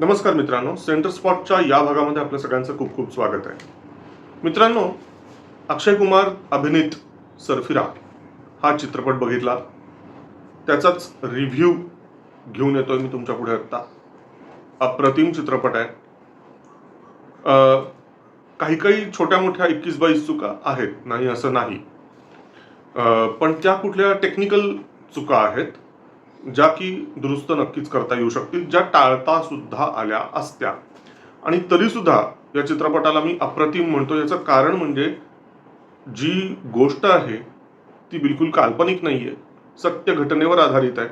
नमस्कार मित्रांनो सेंटर स्पॉटच्या या भागामध्ये आपल्या सगळ्यांचं खूप खूप स्वागत आहे. मित्रांनो अक्षय कुमार अभिनीत सरफिरा हा चित्रपट बघितला. त्याचाच रिव्ह्यू घेऊन येतोय मी तुमच्यापुढे आत्ता. अप्रतिम चित्रपट आहे. काही काही छोट्या मोठ्या एकवीस बाईस चुका आहेत. नाही असं नाही. पण त्या कुठल्या टेक्निकल चुका आहेत ज्या की दुरुस्त नक्कीच करता येऊ शकतील ज्या टाळता सुद्धा आल्या असत्या. आणि तरीसुद्धा या चित्रपटाला मी अप्रतिम म्हणतो. याचं कारण म्हणजे जी गोष्ट आहे ती बिलकुल काल्पनिक नाही आहे सत्य घटनेवर आधारित आहे.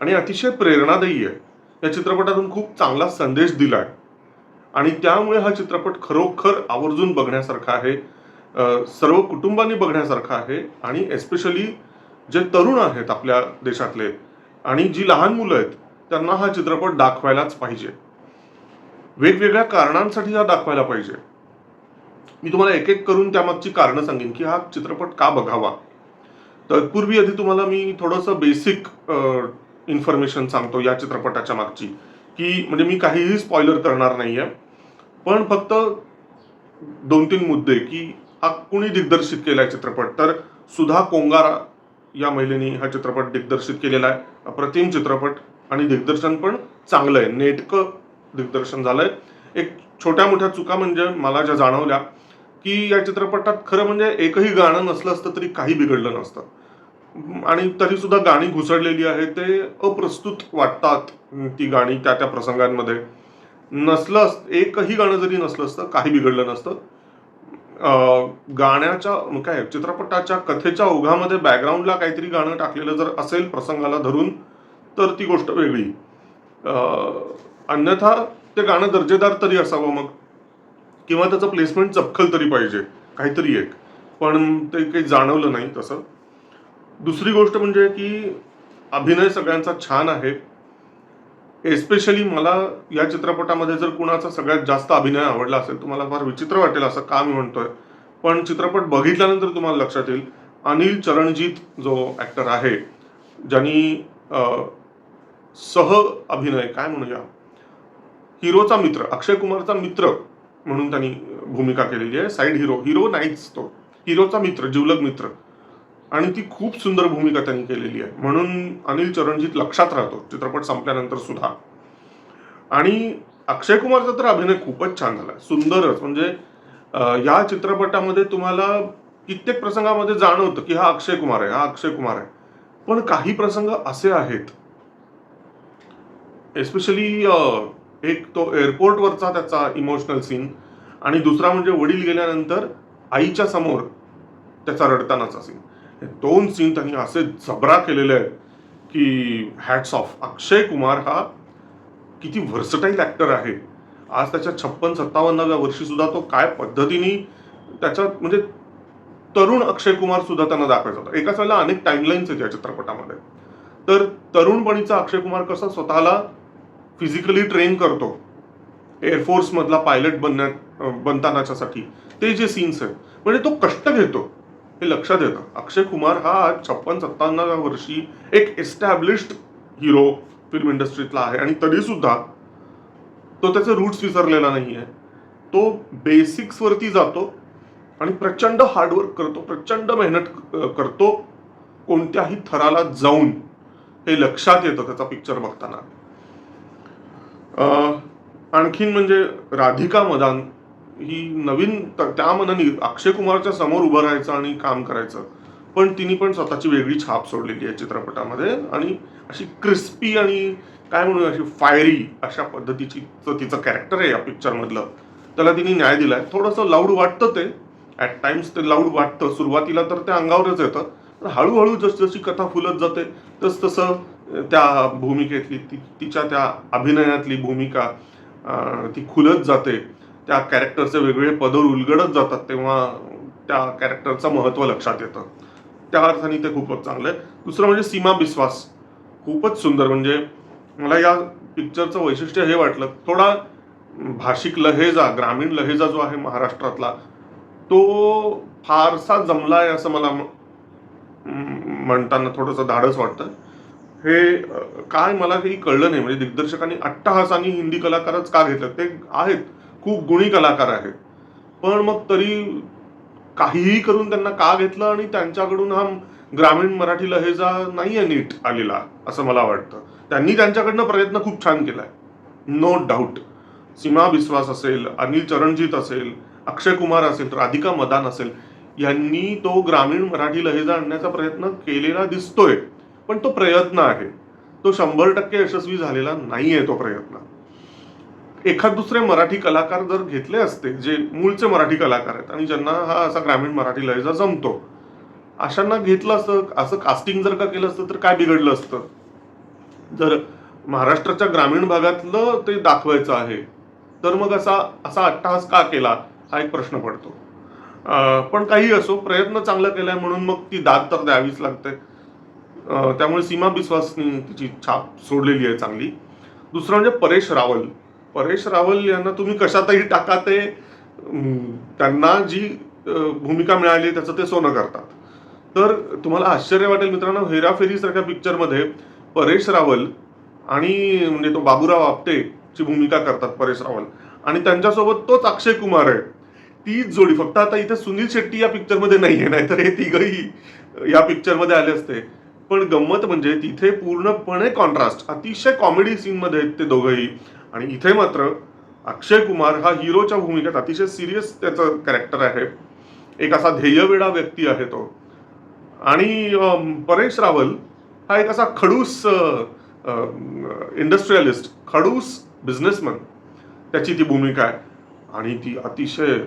आणि अतिशय प्रेरणादायी आहे. या चित्रपटातून खूप चांगला संदेश दिला आहे आणि त्यामुळे हा चित्रपट खरोखर आवर्जून बघण्यासारखा आहे. सर्व कुटुंबांनी बघण्यासारखा आहे. आणि एस्पेशली जे तरुण आहेत आपल्या देशातले आणि जी लहान मुलं आहेत त्यांना हा चित्रपट दाखवायलाच पाहिजे. वेगवेगळ्या कारणांसाठी हा दाखवायला पाहिजे. मी तुम्हाला एक एक करून त्यामागची कारणं सांगेन की हा चित्रपट का बघावा? तत्पूर्वी आधी तुम्हाला मी थोडंसं बेसिक इन्फॉर्मेशन सांगतो या चित्रपटाच्या मागची की म्हणजे मी काहीही स्पॉइलर करणार नाही आहे पण फक्त दोन तीन मुद्दे की हा कुणी दिग्दर्शित केलाय चित्रपट? तर सुधा कोंगारा या महिलेने हा चित्रपट दिग्दर्शित केलेला आहे. अप्रतिम चित्रपट आणि दिग्दर्शन पण चांगलं आहे. नेटकं दिग्दर्शन झालंय. एक छोट्या मोठ्या चुका म्हणजे मला ज्या जाणवल्या की या चित्रपटात खरं म्हणजे एकही गाणं नसलं असतं तरी काही बिघडलं नसतं. आणि तरी सुद्धा गाणी घुसडलेली आहेत. ते अप्रस्तुत वाटतात ती गाणी त्या त्या प्रसंगांमध्ये. नसलं एकही गाणं जरी नसलं असतं काही बिघडलं नसतं. गाण्याच्या काय चित्रपटाच्या कथेच्या ओघामध्ये बॅकग्राऊंडला काहीतरी गाणं टाकलेलं जर असेल प्रसंगाला धरून तर ती गोष्ट वेगळी. अन्यथा ते गाणं दर्जेदार तरी असावं मग. किंवा त्याचं प्लेसमेंट चपखल तरी पाहिजे काहीतरी एक. पण ते काही जाणवलं नाही तसं. दुसरी गोष्ट म्हणजे की अभिनय सगळ्यांचा छान आहे. एस्पेशली मला या चित्रपटामध्ये जर कुणाचा सगळ्यात जास्त अभिनय आवडला असेल तुम्हाला फार विचित्र वाटेल असं का मी म्हणतोय. पण चित्रपट बघितल्यानंतर तुम्हाला लक्षात येईल अनिल चरणजीत जो ॲक्टर आहे ज्यांनी सह अभिनय काय म्हणूया हिरोचा मित्र अक्षय कुमारचा मित्र म्हणून त्यांनी भूमिका केलेली आहे साईड हिरो हिरो नाहीच तो. हिरोचा मित्र जिवलग मित्र. आणि ती खूप सुंदर भूमिका त्यांनी केलेली आहे. म्हणून अनिल चरणजीत लक्षात राहतो चित्रपट संपल्यानंतर सुद्धा. आणि अक्षय कुमारचा तर अभिनय खूपच छान झाला सुंदरच म्हणजे या चित्रपटामध्ये तुम्हाला कित्येक प्रसंगामध्ये जाणवतं की हा अक्षय कुमार आहे हा अक्षय कुमार आहे. पण काही प्रसंग असे आहेत एस्पेशली एक तो एअरपोर्टवरचा त्याचा इमोशनल सीन आणि दुसरा म्हणजे वडील गेल्यानंतर आईच्या समोर त्याचा रडतानाचा सीन दोन सीन त्यांनी असे जबरा केलेले आहेत की हॅट्स ऑफ अक्षय कुमार हा किती व्हर्सटाईल ॲक्टर आहे. आज त्याच्या छप्पन सत्तावन्नाव्या वर्षीसुद्धा तो काय पद्धतीने त्याच्या म्हणजे तरुण अक्षय कुमार सुद्धा त्यांना दाखवायचा होता. एकाच वेळेला अनेक टाईमलाईन्स आहेत या चित्रपटामध्ये. तर तरुणपणीचा अक्षय कुमार कसा स्वतःला फिजिकली ट्रेन करतो एअरफोर्स मधला पायलट बनण्या बनतानाच्यासाठी ते जे सीन्स आहेत म्हणजे तो कष्ट घेतो. हे लक्षात येतं. अक्षय कुमार हा आज छप्पन सत्तावन्नाव्या वर्षी एक एस्टॅब्लिश्ड हिरो फिल्म इंडस्ट्रीतला आहे. आणि तरीसुद्धा तो त्याचे रूट्स विसरलेला नाही आहे तो बेसिक्सवरती जातो आणि प्रचंड हार्डवर्क करतो प्रचंड मेहनत करतो कोणत्याही थराला जाऊन हे लक्षात येतं त्याचा पिक्चर बघताना. आणखीन म्हणजे राधिका मदान ही नवीन त्या मनाने अक्षय कुमारच्या समोर उभं राहायचं आणि काम करायचं. पण तिने पण स्वतःची वेगळी छाप सोडलेली आहे चित्रपटामध्ये आणि अशी क्रिस्पी आणि काय म्हणू अशी फायरी अशा पद्धतीची तिचं कॅरेक्टर आहे या पिक्चरमधलं त्याला तिने न्याय दिलाय. थोडंसं लाऊड वाटतं ते. ॲट टाइम्स ते लाऊड वाटतं. सुरुवातीला तर ते अंगावरच येतं. पण हळूहळू जसजशी कथा फुलत जाते तस तसं त्या भूमिकेतली ती तिच्या त्या अभिनयातली भूमिका ती खुलत जाते. त्या कॅरेक्टरचे वेगवेगळे पदर उलगडत जातात तेव्हा त्या कॅरेक्टरचं महत्त्व लक्षात येतं. त्या अर्थाने ते खूपच चांगलं आहे. दुसरं म्हणजे सीमा बिस्वास. खूपच सुंदर म्हणजे मला या पिक्चरचं वैशिष्ट्य हे वाटलं. थोडा भाषिक लहेजा ग्रामीण लहेजा जो आहे महाराष्ट्रातला तो फारसा जमला आहे असं मला म- म्हणताना थोडंसं धाडस वाटतं. हे काय मला काही कळलं नाही. म्हणजे दिग्दर्शकांनी अट्टहासानी हिंदी कलाकारच का घेतलं? ते आहेत. खूप गुणी कलाकार आहेत. पण मग तरी काहीही करून त्यांना का घेतलं आणि त्यांच्याकडून हा ग्रामीण मराठी लहेजा नाही आहे नीट आलेला असं मला वाटतं. त्यांनी त्यांच्याकडनं प्रयत्न खूप छान केलाय. नो डाऊट सीमा बिस्वास असेल अनिल चरणजीत असेल अक्षय कुमार असेल राधिका मदान असेल यांनी तो ग्रामीण मराठी लहेजा आणण्याचा प्रयत्न केलेला दिसतोय. पण तो प्रयत्न आहे. तो शंभर टक्के यशस्वी झालेला नाही आहे तो प्रयत्न. एखाद दुसरे मराठी कलाकार जर घेतले असते जे मूळचे मराठी कलाकार आहेत आणि ज्यांना हा असा ग्रामीण मराठी लयजा जमतो अशांना घेतलं असतं असं कास्टिंग जर का केलं असतं तर काय बिघडलं असतं? जर महाराष्ट्राच्या ग्रामीण भागातलं ते दाखवायचं आहे तर मग असा असा अट्टहास का केला? हा एक प्रश्न पडतो. पण काही असो प्रयत्न चांगला केलाय म्हणून मग ती दाद तर द्यावीच लागते. त्यामुळे सीमा बिस्वासनी तिची छाप सोडलेली आहे चांगली. दुसरं म्हणजे परेश रावल. परेश रावल यांना तुम्ही कशातही टाका ते त्यांना जी भूमिका मिळाली त्याचं ते सोनं करतात. तर तुम्हाला आश्चर्य वाटेल मित्रांनो हेराफेरी सारख्या पिक्चरमध्ये परेश रावल आणि म्हणजे तो बाबूराव आपटे ची भूमिका करतात परेश रावल. आणि त्यांच्यासोबत तोच अक्षय कुमार आहे. तीच जोडी फक्त आता इथे सुनील शेट्टी या पिक्चरमध्ये नाही आहे नाहीतर हे तिघही या पिक्चरमध्ये आले असते. पण गंमत म्हणजे तिथे पूर्णपणे कॉन्ट्रास्ट अतिशय कॉमेडी सीनमध्ये आहेत ते दोघंही. आणि इथे मात्र अक्षय कुमार हा हिरोच्या भूमिकेत अतिशय सिरियस त्याचं कॅरेक्टर आहे. एक असा ध्येयवेडा व्यक्ती आहे तो. आणि परेश रावल हा एक असा खडूस इंडस्ट्रियलिस्ट खडूस बिझनेसमॅन त्याची ती भूमिका आहे. आणि ती अतिशय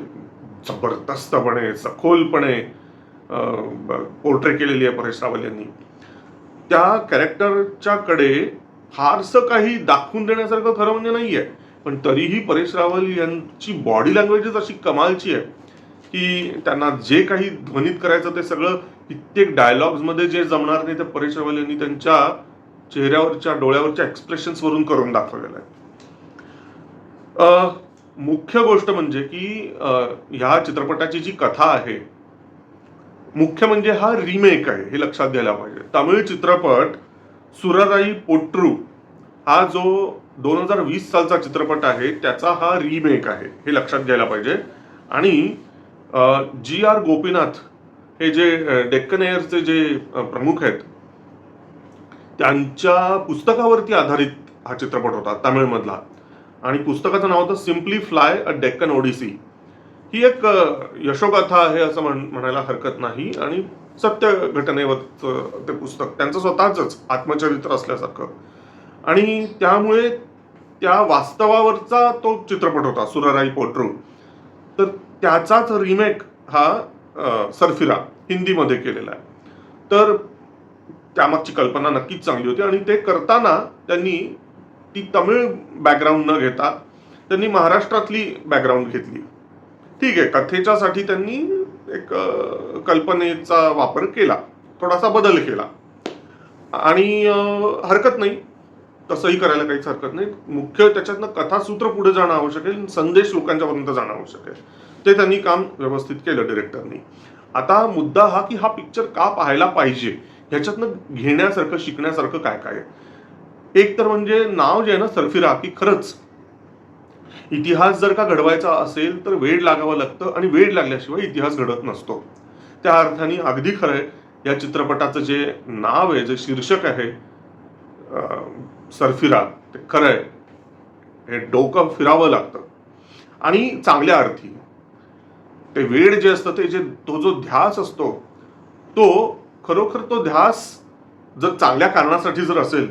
जबरदस्तपणे सखोलपणे पोर्ट्रे केलेली आहे परेश रावल यांनी. त्या कॅरेक्टरच्याकडे फारसं काही दाखवून देण्यासारखं खरं म्हणजे नाही आहे पण तरीही परेश रावल यांची बॉडी लँग्वेजच अशी कमालची आहे की त्यांना जे काही ध्वनित करायचं ते सगळं कित्येक डायलॉग्समध्ये जे जमणार नाही ते परेश रावल यांनी त्यांच्या चेहऱ्यावरच्या डोळ्यावरच्या एक्सप्रेशन्स वरून करून दाखवलेलं आहे. मुख्य गोष्ट म्हणजे की ह्या चित्रपटाची जी कथा आहे मुख्य म्हणजे हा रिमेक आहे हे लक्षात घ्यायला पाहिजे. तमिळ चित्रपट सुराराई पोट्रू हा जो दोन हजार वीस सालचा चित्रपट आहे त्याचा हा रिमेक आहे हे लक्षात घ्यायला पाहिजे. आणि जी आर गोपीनाथ हे जे डेक्कन एअरचे जे प्रमुख आहेत त्यांच्या पुस्तकावरती आधारित हा चित्रपट होता तमिळमधला. आणि पुस्तकाचं नाव होतं simply fly a Deccan odyssey ही एक यशोगाथा आहे असं म्हण म्हणायला हरकत नाही. आणि सत्य घटनेवरचं ते पुस्तक. त्यांचं स्वतःच आत्मचरित्र असल्यासारखं. आणि त्यामुळे त्या वास्तवावरचा तो चित्रपट होता सुराराई पोट्रू. तर त्याचाच रिमेक हा सरफिरा हिंदीमध्ये केलेला आहे. तर त्यामागची कल्पना नक्कीच चांगली होती आणि ते करताना त्यांनी ती तमिळ बॅकग्राऊंड न घेता त्यांनी महाराष्ट्रातली बॅकग्राऊंड घेतली. ठीक आहे कथेच्यासाठी त्यांनी एक कल्पनेचा वापर केला थोडासा बदल केला. आणि हरकत नाही. तसंही करायला काहीच हरकत नाही. मुख्य त्याच्यातनं कथासूत्र पुढे जाणं आवश्यक आहे. संदेश लोकांच्यापर्यंत जाणं आवश्यक आहे. ते त्यांनी काम व्यवस्थित केलं डिरेक्टरनी आता मुद्दा हा की हा पिक्चर का पाहायला पाहिजे? ह्याच्यातनं घेण्यासारखं शिकण्यासारखं काय काय आहे? एक तर म्हणजे नाव जे आहे ना सरफिरा की खरंच इतिहास जर का घडवायचा असेल तर वेळ लागावा लागतं आणि वेळ लागल्याशिवाय इतिहास घडत नसतो. त्या अर्थाने अगदी खरं आहे या चित्रपटाचं जे नाव आहे जे शीर्षक आहे सरफिरा ते खरं आहे. हे डोकं फिरावं लागतं. आणि चांगल्या अर्थी. ते वेळ जे असतं ते जे तो जो ध्यास असतो तो खरोखर तो ध्यास जर चांगल्या कारणासाठी जर असेल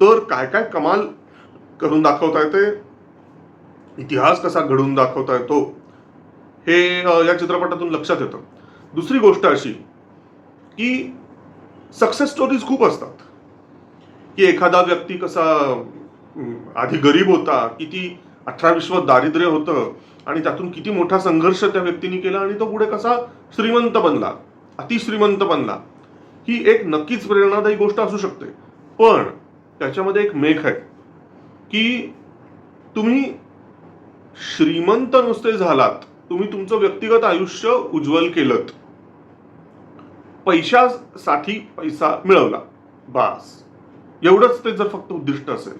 तर काय काय कमाल करून दाखवता येते? इतिहास कसा घडवून दाखवता येतो? हे या चित्रपटातून लक्षात येतं. दुसरी गोष्ट अशी की सक्सेस स्टोरीज खूप असतात. की एखादा व्यक्ती कसा आधी गरीब होता किती अठरा विश्व दारिद्र्य होतं आणि त्यातून किती मोठा संघर्ष त्या व्यक्तीने केला आणि तो पुढे कसा श्रीमंत बनला अतिश्रीमंत बनला. ही एक नक्कीच प्रेरणादायी गोष्ट असू शकते. पण त्याच्यामध्ये एक मेघ आहे. की तुम्ही श्रीमंत नुसते झालात तुम्ही तुमचं व्यक्तिगत आयुष्य उज्ज्वल केलं पैशासाठी पैसा मिळवला बास. एवढंच ते जर फक्त उद्दिष्ट असेल.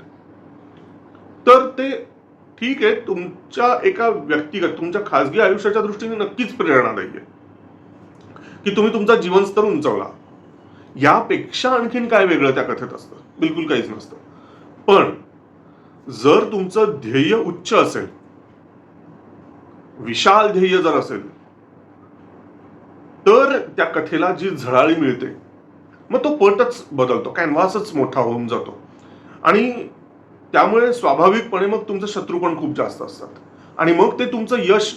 तर ते ठीक आहे तुमच्या एका व्यक्तिगत तुमच्या खासगी आयुष्याच्या दृष्टीने नक्कीच प्रेरणादायी आहे की तुम्ही तुमचा जीवनस्तर उंचवला. यापेक्षा आणखीन काय वेगळं त्या कथेत असतं? बिलकुल काहीच नसतं. पण जर तुमचं ध्येय उच्च असेल विशाल ध्येय जर असेल तर त्या कथेला जी झळाळी मिळते मग तो पटच बदलतो कॅनव्हासच मोठा होऊन जातो. आणि त्यामुळे स्वाभाविकपणे मग तुमचे शत्रू पण खूप जास्त असतात. आणि मग ते तुमचं यश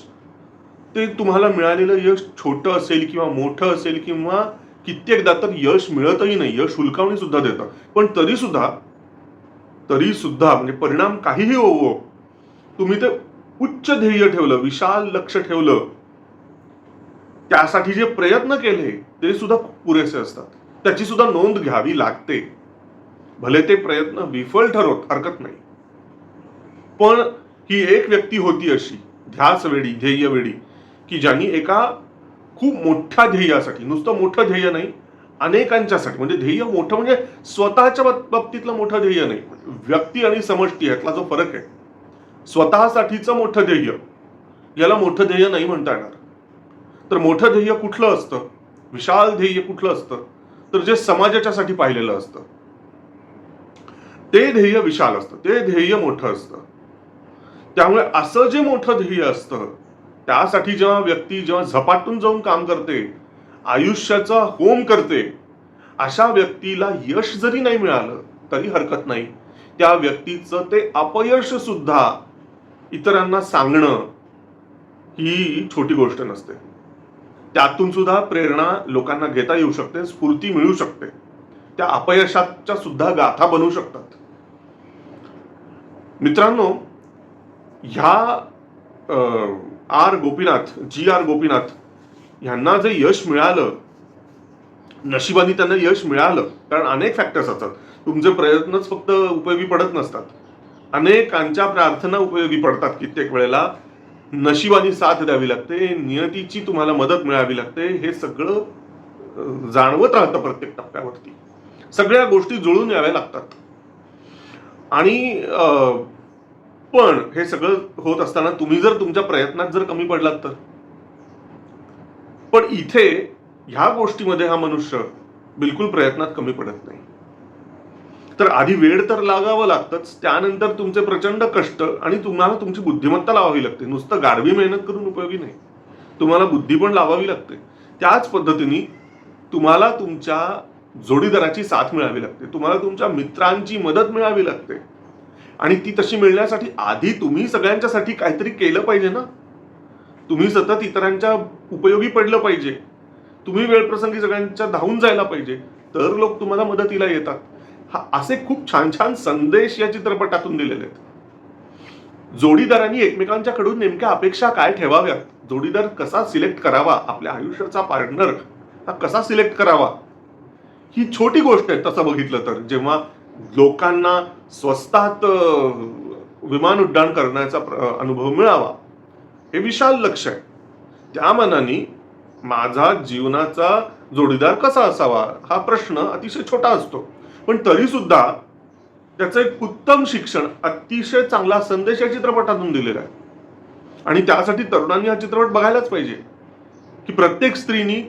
ते तुम्हाला मिळालेलं यश छोटं असेल किंवा मोठं असेल किंवा कित्येकदा तर यश मिळतही नाही यश हुलकावणी सुद्धा देतं. पण तरी सुद्धा तरी सुद्धा म्हणजे परिणाम काहीही होवो तुम्ही ते उच्च ध्येय ठेवलं विशाल लक्ष ठेवलं त्यासाठी जे प्रयत्न केले ते सुद्धा पुरेसे असतात. त्याची सुद्धा नोंद घ्यावी लागते. भले ते प्रयत्न विफल ठरवत हरकत नाही. पण ही एक व्यक्ती होती अशी ध्यास वेळी ध्येय वेळी की ज्यांनी एका खूप मोठ्या ध्येयासाठी नुसतं मोठं ध्येय नाही अनेकांच्यासाठी म्हणजे ध्येय मोठं म्हणजे स्वतःच्या बाबतीतलं मोठं ध्येय नाही. व्यक्ती आणि समष्टी यातला जो फरक आहे स्वतःसाठीचं मोठं ध्येय याला मोठं ध्येय नाही म्हणता येणार. तर मोठं ध्येय कुठलं असतं? विशाल ध्येय कुठलं असतं? तर जे समाजाच्यासाठी पाहिलेलं असतं. ते ध्येय विशाल असतं. ते ध्येय मोठं असतं. त्यामुळे असं जे मोठं ध्येय असतं त्यासाठी जेव्हा व्यक्ती जेव्हा झपाटून जाऊन काम करते आयुष्याचा होम करते. अशा व्यक्तीला यश जरी नाही मिळालं तरी हरकत नाही. त्या व्यक्तीचं ते अपयश सुद्धा इतरांना सांगणं ही छोटी गोष्ट नसते. त्यातून सुद्धा प्रेरणा लोकांना घेता येऊ शकते स्फूर्ती मिळू शकते. त्या अपयशाच्या सुद्धा गाथा बनू शकतात. मित्रांनो ह्या R Gopinath G R Gopinath ह्यांना जे यश मिळालं नशिबाने त्यांना यश मिळालं कारण अनेक फॅक्टर्स असतात. तुमचे प्रयत्नच फक्त उपयोगी पडत नसतात. अनेकांच्या प्रार्थना उपयोगी पडतात कित्येक वेळेला. नशिबाने साथ द्यावी लागते नियतीची तुम्हाला मदत मिळावी लागते हे सगळं जाणवत राहतं प्रत्येक टप्प्यावरती. सगळ्या गोष्टी जुळून याव्या लागतात. आणि पण हे सगळं होत असताना तुम्ही जर तुमच्या प्रयत्नात जर कमी पडलात तर? पण इथे ह्या गोष्टीमध्ये हा मनुष्य बिलकुल प्रयत्नात कमी पडत नाही. तर आधी वेळ तर लागावं लागतंच त्यानंतर तुमचे प्रचंड कष्ट आणि तुम्हाला तुमची बुद्धिमत्ता लावावी लागते. नुसतं गाढवी मेहनत करून उपयोगी नाही. तुम्हाला बुद्धी पण लावावी लागते. त्याच पद्धतीने तुम्हाला तुमच्या जोडीदाराची साथ मिळावी लागते. तुम्हाला तुमच्या मित्रांची मदत मिळावी लागते. आणि ती तशी मिळण्यासाठी आधी तुम्ही सगळ्यांच्यासाठी काहीतरी केलं पाहिजे ना? तुम्ही सतत इतरांच्या उपयोगी पडलं पाहिजे. तुम्ही वेळप्रसंगी सगळ्यांच्या धावून जायला पाहिजे. तर लोक तुम्हाला मदतीला येतात. हा असे खूप छान छान संदेश या चित्रपटातून दिलेले आहेत. जोडीदारांनी एकमेकांच्याकडून नेमक्या अपेक्षा काय ठेवाव्यात? जोडीदार कसा सिलेक्ट करावा? आपल्या आयुष्याचा पार्टनर हा कसा सिलेक्ट करावा? ही छोटी गोष्ट आहे तसं बघितलं तर. जेव्हा लोकांना स्वस्तात विमान उड्डाण करण्याचा प्र- अनुभव मिळावा हे विशाल लक्ष आहे. त्या मनाने माझा जीवनाचा जोडीदार कसा असावा हा प्रश्न अतिशय छोटा असतो. पण तरी सुद्धा त्याचं एक उत्तम शिक्षण अतिशय चांगला संदेश या चित्रपटातून दिलेला आहे. आणि त्यासाठी तरुणांनी हा चित्रपट बघायलाच पाहिजे. की प्रत्येक स्त्रीनी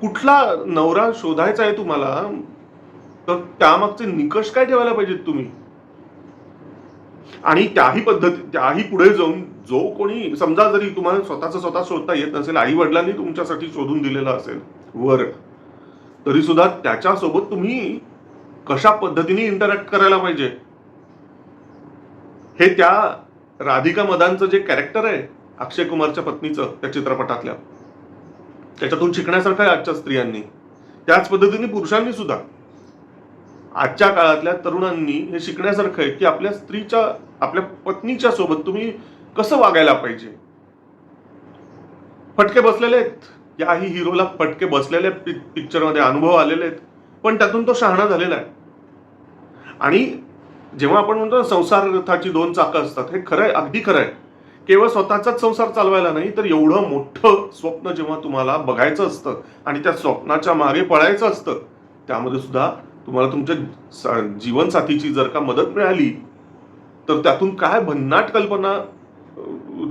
कुठला नवरा शोधायचा आहे तुम्हाला तर त्यामागचे निकष काय ठेवायला पाहिजेत तुम्ही? आणि त्याही पद्धती त्याही पुढे जाऊन जो कोणी समजा जरी तुम्हाला स्वतःच स्वतः शोधता येत नसेल आई वडिलांनी तुमच्यासाठी शोधून दिलेलं असेल वर तरी सुद्धा त्याच्यासोबत तुम्ही कशा पद्धतीने इंटरॅक्ट करायला पाहिजे? हे त्या राधिका मदानचं जे कॅरेक्टर आहे अक्षय कुमारच्या पत्नीचं त्या चित्रपटातल्या त्याच्यातून शिकण्यासारखं आहे आजच्या स्त्रियांनी. त्याच पद्धतीने पुरुषांनी सुद्धा. आजच्या काळातल्या तरुणांनी हे शिकण्यासारखं आहे की आपल्या स्त्रीच्या आपल्या पत्नीच्या सोबत तुम्ही कसं वागायला पाहिजे? फटके बसलेले आहेत. याही हिरोला फटके बसलेले पिक्चरमध्ये अनुभव आलेले आहेत. पण त्यातून तो शहाणा झालेला आहे. आणि जेव्हा आपण म्हणतो संसार रथाची दोन चाकं असतात हे खरं आहे अगदी खरं आहे. केवळ स्वतःचाच संसार चालवायला नाही तर एवढं मोठं स्वप्न जेव्हा तुम्हाला बघायचं असतं आणि त्या स्वप्नाच्या मागे पळायचं असतं त्यामध्ये सुद्धा तुम्हाला तुमच्या जीवनसाथीची जर का मदत मिळाली तर त्यातून काय भन्नाट कल्पना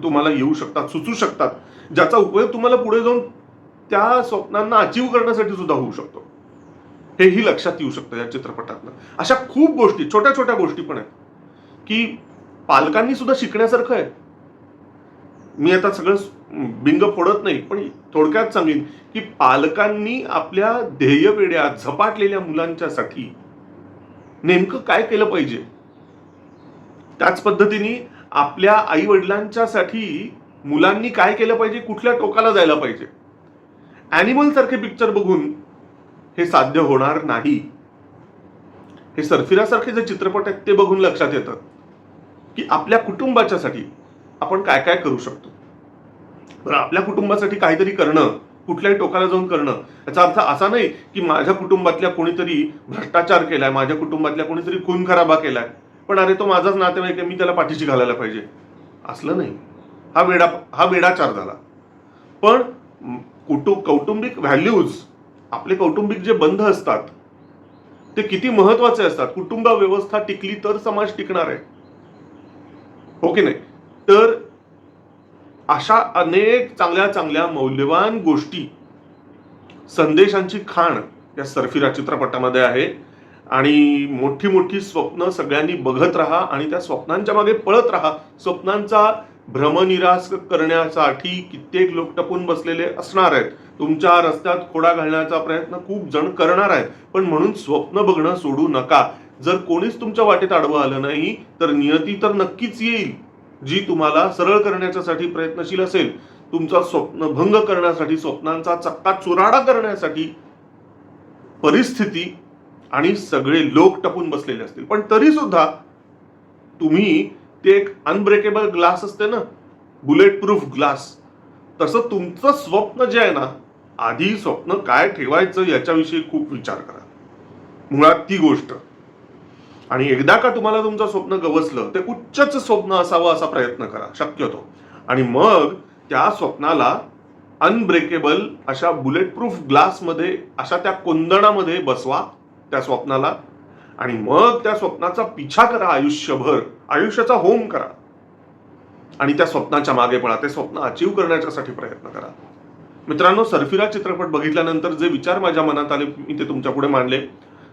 तुम्हाला येऊ शकतात सुचू शकतात. ज्याचा उपयोग तुम्हाला पुढे जाऊन त्या स्वप्नांना अचीव करण्यासाठी सुद्धा होऊ शकतो. हेही लक्षात येऊ शकतं या चित्रपटातनं. अशा खूप गोष्टी छोट्या छोट्या गोष्टी पण आहेत. की पालकांनी सुद्धा शिकण्यासारखं आहे. मी आता सगळं बिंग फोडत नाही पण थोडक्यात सांगेन की पालकांनी आपल्या ध्येयवेड्या झपाटलेल्या मुलांच्यासाठी नेमकं काय केलं पाहिजे? त्याच पद्धतीने आपल्या आई वडिलांच्यासाठी मुलांनी काय केलं पाहिजे? कुठल्या टोकाला जायला पाहिजे? अॅनिमल सारखे पिक्चर बघून हे साध्य होणार नाही. हे सरफिरासारखे जे चित्रपट आहेत ते बघून लक्षात येतं की आपल्या कुटुंबाच्यासाठी आपण काय काय करू शकतो. बरं आपल्या कुटुंबासाठी काहीतरी करणं कुठल्याही टोकाला जाऊन करणं याचा अर्थ असा नाही की माझ्या कुटुंबातल्या कोणीतरी भ्रष्टाचार केलाय माझ्या कुटुंबातल्या कोणीतरी खून खराबा केलाय. पण अरे तो माझाच नातेवाईक आहे मी त्याला पाठीशी घालायला पाहिजे. असलं नाही. हा वेडा हा वेडाचार झाला. पण कुटु कौटुंबिक व्हॅल्यूज आपले कौटुंबिक जे बंध असतात ते किती महत्त्वाचे असतात. कुटुंब व्यवस्था टिकली तर समाज टिकणार आहे. हो की नाही? तर अशा अनेक चांगल्या चांगल्या मौल्यवान गोष्टी संदेशांची खाण या सरफिरा चित्रपटामध्ये आहे. आणि मोठी मोठी स्वप्न सगळ्यांनी बघत राहा आणि त्या स्वप्नांच्या मागे पळत राहा. स्वप्नांचा भ्रमनिरास करण्यासाठी कित्येक लोक टपून बसलेले असणार आहेत. तुमच्या रस्त्यात खोडा घालण्याचा प्रयत्न खूप जण करणार आहेत. पण म्हणून स्वप्न बघणं सोडू नका. जर कोणीच तुमच्या वाटेत आडवं आलं नाही तर नियती तर नक्कीच येईल. जी तुम्हाला सरळ करण्याच्यासाठी प्रयत्नशील असेल तुमचा स्वप्न भंग करण्यासाठी स्वप्नांचा चक्का चुराडा करण्यासाठी परिस्थिती आणि सगळे लोक टपून बसलेले असतील. पण तरी सुद्धा तुम्ही ते एक अनब्रेकेबल ग्लास असते ना बुलेट प्रूफ ग्लास तसं तुमचं स्वप्न जे आहे ना आधी स्वप्न काय ठेवायचं याच्याविषयी खूप विचार करा. मुळात ती गोष्ट. आणि एकदा का तुम्हाला तुमचं स्वप्न गवसलं ते उच्चच स्वप्न असावं असा प्रयत्न करा शक्यतो. आणि मग त्या स्वप्नाला अनब्रेकेबल अशा बुलेट प्रूफ ग्लासमध्ये अशा त्या कोंदणामध्ये बसवा. त्या स्वप्नाला. आणि मग त्या स्वप्नाचा पिछा करा आयुष्यभर. आयुष्याचा होम करा. आणि त्या स्वप्नाच्या मागे पळा. ते स्वप्न अचीव करण्याच्यासाठी प्रयत्न करा. मित्रांनो सरफिरा चित्रपट बघितल्यानंतर जे विचार माझ्या मनात आले मी ते तुमच्यापुढे मांडले.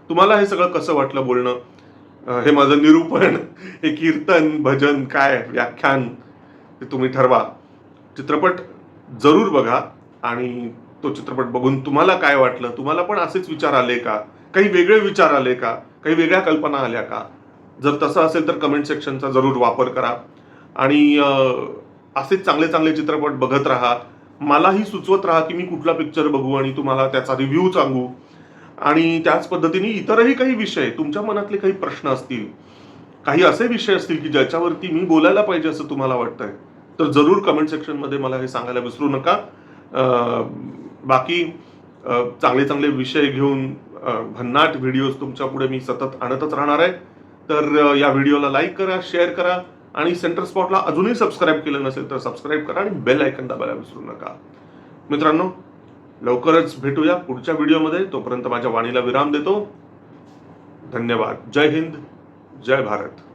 तुम्हाला हे सगळं कसं वाटलं बोलणं? हे माझं निरूपण हे कीर्तन भजन काय व्याख्यान ते तुम्ही ठरवा. चित्रपट जरूर बघा. आणि तो चित्रपट बघून तुम्हाला काय वाटलं? तुम्हाला पण असेच विचार आले का? काही वेगळे विचार आले का? काही वेगळ्या कल्पना आल्या का? जर तसं असेल तर कमेंट सेक्शनचा जरूर वापर करा. आणि असेच चांगले चांगले चित्रपट बघत राहा मलाही सुचवत राहा की मी कुठला पिक्चर बघू आणि तुम्हाला त्याचा रिव्ह्यू सांगू. आणि त्याच पद्धतीने इतरही काही विषय तुमच्या मनातले काही प्रश्न असतील काही असे विषय असतील की ज्याच्यावरती मी बोलायला पाहिजे असं तुम्हाला वाटतंय तर जरूर कमेंट सेक्शनमध्ये मला हे सांगायला विसरू नका. बाकी चांगले चांगले विषय घेऊन भन्नाट व्हिडिओज तुमच्यापुढे मी सतत आणतच राहणार आहे. तर या व्हिडिओला लाईक करा शेअर करा आणि सेंटर स्पॉटला अजूनही सबस्क्राईब केलं नसेल तर सबस्क्राईब करा आणि बेल आयकन दाबायला विसरू नका. मित्रांनो लवकरच भेटूया पुढच्या व्हिडिओमध्ये तोपर्यंत माझ्या वाणीला विराम देतो. धन्यवाद. जय हिंद. जय भारत.